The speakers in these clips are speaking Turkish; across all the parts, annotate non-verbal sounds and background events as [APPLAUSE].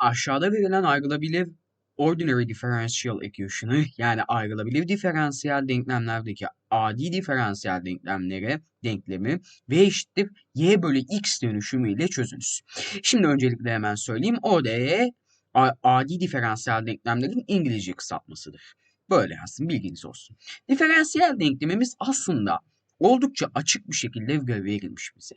aşağıda verilen ayrılabilir ordinary differential equation'ı yani ayrılabilir diferansiyel denklemlerdeki adi diferansiyel denklemlere denklemi v eşittir y bölü x dönüşümüyle çözünüz. Şimdi öncelikle hemen söyleyeyim. ODE adi diferansiyel denklemlerin İngilizce kısaltmasıdır. Böyle yazsın bilginiz olsun. Diferansiyel denklemimiz aslında oldukça açık bir şekilde verilmiş bize.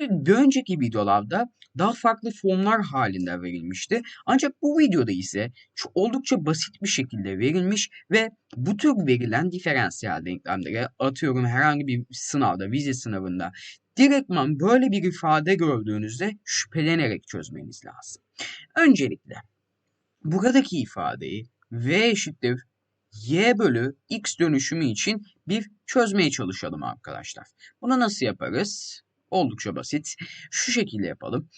Bir önceki videolarda daha farklı formlar halinde verilmişti. Ancak bu videoda ise oldukça basit bir şekilde verilmiş ve bu tür verilen diferansiyel denklemlere atıyorum herhangi bir sınavda, vize sınavında direktman böyle bir ifade gördüğünüzde şüphelenerek çözmeniz lazım. Öncelikle buradaki ifadeyi v eşittir y bölü x dönüşümü için bir çözmeye çalışalım arkadaşlar. Bunu nasıl yaparız? Oldukça basit. Şu şekilde yapalım.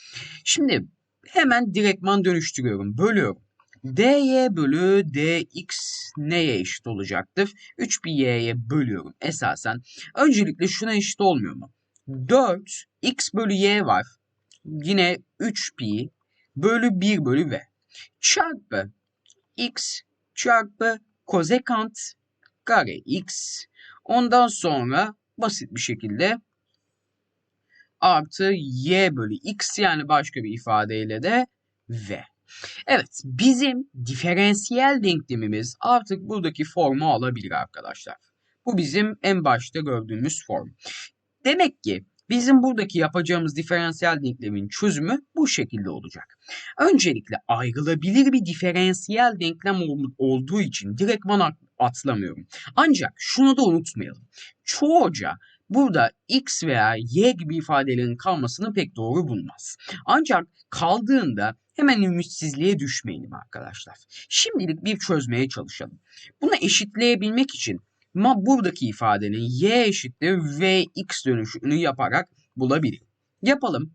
Şimdi hemen direktman dönüştürüyorum. Bölüyorum. dy bölü dx neye eşit olacaktır? 3 pi y'ye bölüyorum esasen. Öncelikle şuna eşit olmuyor mu? 4 x bölü y var. Yine 3 pi bölü 1 bölü v. Çarpı x çarpı kozekant kare x. Ondan sonra basit bir şekilde artı y bölü x yani başka bir ifadeyle de v. Evet bizim diferansiyel denklemimiz artık buradaki formu alabilir arkadaşlar. Bu bizim en başta gördüğümüz form. Demek ki bizim buradaki yapacağımız diferansiyel denklemin çözümü bu şekilde olacak. Öncelikle ayrılabilir bir diferansiyel denklem ol- olduğu için direktman atlamıyorum. Ancak şunu da unutmayalım. Çoğu hoca burada x veya y gibi ifadelerin kalmasını pek doğru bulmaz. Ancak kaldığında hemen ümitsizliğe düşmeyelim arkadaşlar. Şimdilik bir çözmeye çalışalım. Bunu eşitleyebilmek için ama buradaki ifadenin y eşittir vx dönüşünü yaparak bulabilirim. Yapalım.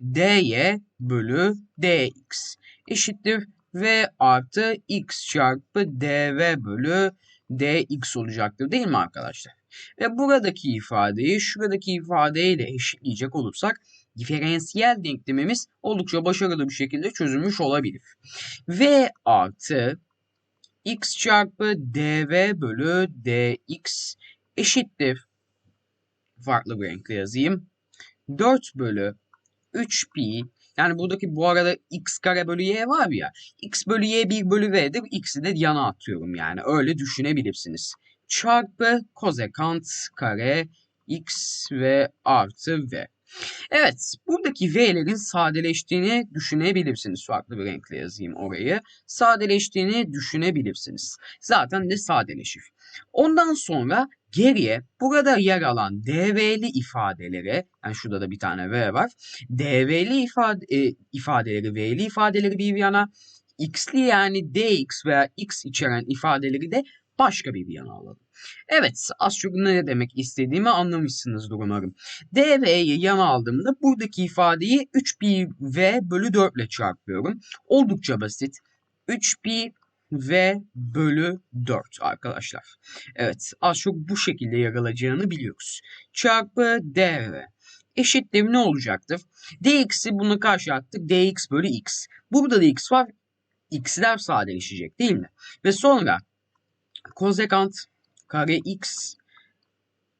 dy bölü dx eşittir v artı x çarpı dv bölü dx olacaktır değil mi arkadaşlar? Ve buradaki ifadeyi şuradaki ifadeyle eşitleyecek olursak diferansiyel denklemimiz oldukça başarılı bir şekilde çözülmüş olabilir. v artı x çarpı dv bölü dx eşittir. Farklı bir renkle yazayım. 4 bölü 3 pi yani buradaki bu arada x kare bölü y var ya. x bölü y 1 bölü v'dir. x'i de yana atıyorum yani. Öyle düşünebilirsiniz. Çarpı kozekant kare x ve artı v. Evet, buradaki v'lerin sadeleştiğini düşünebilirsiniz. Farklı bir renkle yazayım orayı. Sadeleştiğini düşünebilirsiniz. Zaten de sadeleşir. Ondan sonra geriye burada yer alan dv'li ifadelere, yani şurada da bir tane v var. dv'li ifade, e, ifadeleri, v'li ifadeleri bir yana, x'li yani dx veya x içeren ifadeleri de başka bir yana alalım. Evet az çok ne demek istediğimi anlamışsınızdır umarım. dv'yi yana aldığımda buradaki ifadeyi 3 pi v bölü 4 ile çarpıyorum. Oldukça basit. 3 pi v bölü 4 arkadaşlar. Evet az çok bu şekilde yer alacağını biliyoruz. Çarpı dv eşittir ne olacaktır? dx'i bunu karşı attık. dx bölü x. Burada da x var. x'ler sadeleşecek değil mi? Ve sonra kozekant kare x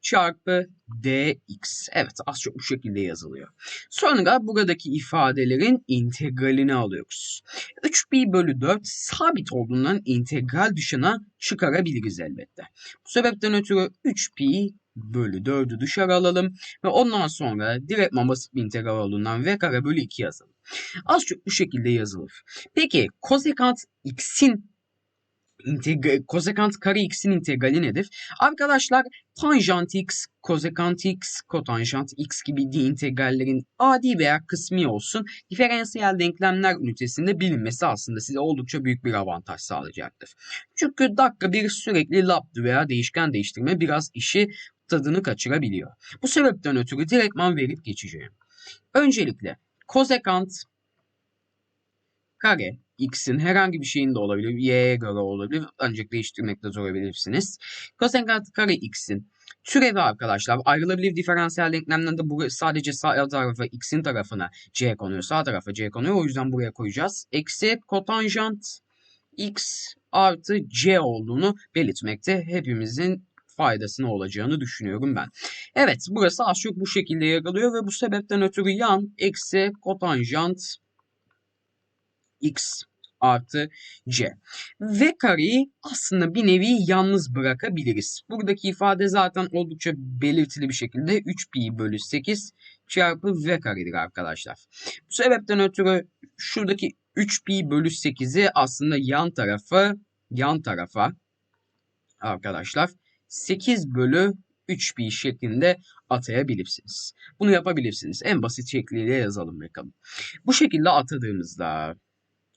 çarpı dx. Evet az çok bu şekilde yazılıyor. Sonra buradaki ifadelerin integralini alıyoruz. 3 pi bölü 4 sabit olduğundan integral dışına çıkarabiliriz elbette. Bu sebepten ötürü 3 pi bölü 4'ü dışarı alalım ve ondan sonra direktman basit bir integral olduğundan v kare bölü 2 yazalım. Az çok bu şekilde yazılır. Peki kosekant x'in integral, kosekant kare x'in integrali nedir? Arkadaşlar tanjant x, kosekant x, kotanjant x gibi di integrallerin adi veya kısmi olsun diferansiyel denklemler ünitesinde bilinmesi aslında size oldukça büyük bir avantaj sağlayacaktır. Çünkü dakika bir sürekli lab veya değişken değiştirme biraz işi tadını kaçırabiliyor. Bu sebepten ötürü direktman verip geçeceğim. Öncelikle kosekant kare x'in herhangi bir şeyin de olabilir. y'ye göre olabilir. Ancak değiştirmekte zor olabilirsiniz. Kosekant kare x'in Türevi arkadaşlar ayrılabilir diferansiyel denklemlerde bu sadece sağ tarafa x'in tarafına c konuyor. Sağ tarafa c konuyor. O yüzden buraya koyacağız. Eksi kotanjant x artı c olduğunu belirtmekte. Hepimizin faydasına olacağını düşünüyorum ben. Evet burası az çok bu şekilde yer alıyor ve bu sebepten ötürü yan eksi kotanjant x artı c. V kareyi aslında bir nevi yalnız bırakabiliriz. Buradaki ifade zaten oldukça belirtili bir şekilde 3 pi bölü 8 çarpı v karedir arkadaşlar. Bu sebepten ötürü şuradaki 3 pi bölü 8'i aslında yan tarafa yan tarafa arkadaşlar 8 bölü 3 pi şeklinde atayabilirsiniz. Bunu yapabilirsiniz. En basit şekliyle yazalım bakalım. Bu şekilde atadığımızda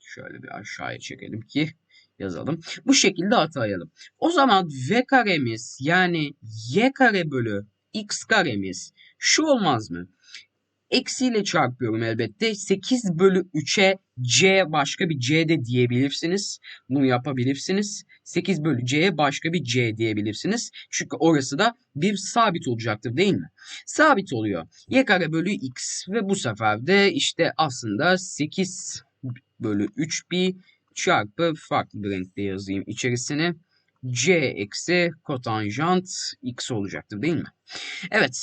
şöyle bir aşağıya çekelim ki yazalım. Bu şekilde atayalım. O zaman v karemiz yani y kare bölü x karemiz şu olmaz mı? Eksiyle çarpıyorum elbette. 8 bölü 3'e c başka bir c de diyebilirsiniz. Bunu yapabilirsiniz. 8 bölü c'ye başka bir c diyebilirsiniz. Çünkü orası da bir sabit olacaktır değil mi? Sabit oluyor. y kare bölü x ve bu sefer de işte aslında 8 bölü 3 pi çarpı farklı bir renkte yazayım içerisine c eksi kotanjant x olacaktır değil mi? Evet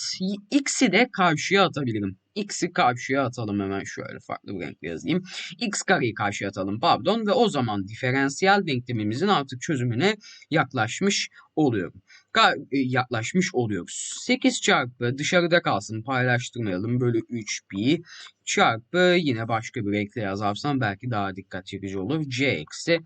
x'i de karşıya atabilirim. X'i karşıya atalım hemen şöyle farklı bir renkle yazayım. X kareyi karşıya atalım pardon ve o zaman diferansiyel denklemimizin artık çözümüne yaklaşmış oluyorum. Ka e, yaklaşmış oluyoruz. 8 çarpı dışarıda kalsın paylaştırmayalım bölü 3 pi çarpı yine başka bir renkle yazarsam belki daha dikkat çekici olur. C eksi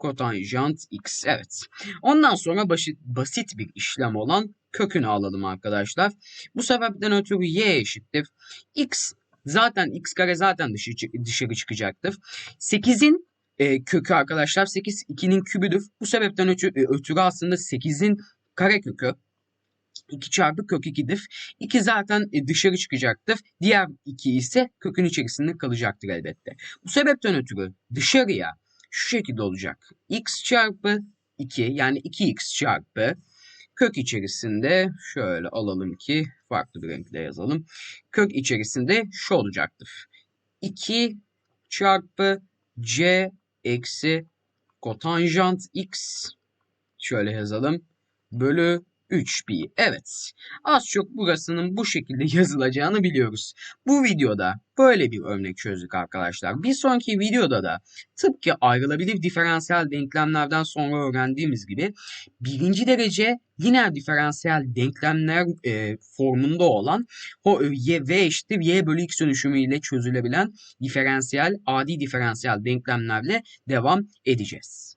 kotanjant x. Evet. Ondan sonra basit, basit bir işlem olan kökünü alalım arkadaşlar. Bu sebepten ötürü y eşittir. x zaten x kare zaten dışarı, dışarı çıkacaktır. 8'in e, kökü arkadaşlar 8 2'nin kübüdür. Bu sebepten ötürü, e, ötürü aslında 8'in kare kökü 2 çarpı kök 2'dir. 2 zaten e, dışarı çıkacaktır. Diğer 2 ise kökün içerisinde kalacaktır elbette. Bu sebepten ötürü dışarıya şu şekilde olacak. x çarpı 2 yani 2x çarpı kök içerisinde şöyle alalım ki farklı bir renkle yazalım. Kök içerisinde şu olacaktır. 2 çarpı c eksi kotanjant x şöyle yazalım. Bölü 3 pi. Evet. Az çok burasının bu şekilde [LAUGHS] yazılacağını biliyoruz. Bu videoda böyle bir örnek çözdük arkadaşlar. Bir sonraki videoda da tıpkı ayrılabilir diferansiyel denklemlerden sonra öğrendiğimiz gibi birinci derece lineer diferansiyel denklemler e, formunda olan o e, y, v eşittir y bölü x dönüşümüyle çözülebilen diferansiyel, adi diferansiyel denklemlerle devam edeceğiz.